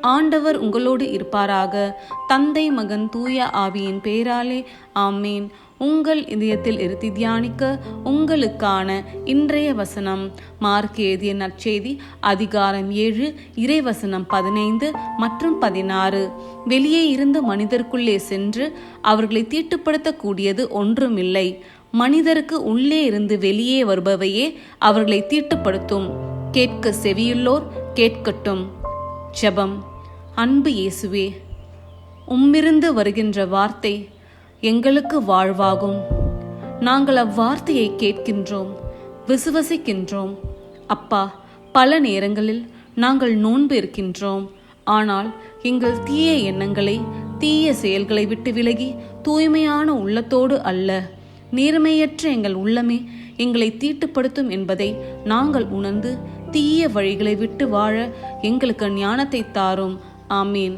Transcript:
ஆண்டவர் உங்களோடு இருப்பாராக. தந்தை மகன் தூய ஆவியின் பேராலே ஆமேன். உங்கள் இதயத்தில் இருத்தி தியானிக்க உங்களுக்கான இன்றைய வசனம் மார்க் எழுதிய நற்செய்தி அதிகாரம் ஏழு இறைவசனம் பதினைந்து மற்றும் பதினாறு. வெளியே இருந்து மனிதருக்குள்ளே சென்று அவர்களை தீட்டுப்படுத்தக்கூடியது ஒன்றுமில்லை. மனிதருக்கு உள்ளே இருந்து வெளியே வருபவையே அவர்களை தீட்டுப்படுத்தும். கேட்க செவியுள்ளோர் கேட்கட்டும். ஜெபம். அன்பு இயேசுவே உம்மிருந்து வருகின்ற வார்த்தை எங்களுக்கு வாழ்வாகும். நாங்கள் அவ்வார்த்தையை கேட்கின்றோம் விசுவசிக்கின்றோம். அப்பா பல நேரங்களில் நாங்கள் நோன்பு இருக்கின்றோம். ஆனால் எங்கள் தீய எண்ணங்களை தீய செயல்களை விட்டு விலகி தூய்மையான உள்ளத்தோடு அல்ல. நேர்மையற்ற எங்கள் உள்ளமே எங்களை தீட்டுப்படுத்தும் என்பதை நாங்கள் உணர்ந்து தீய வழிகளை விட்டு வாழ எங்களுக்கு ஞானத்தை தாரும். ஆமீன்.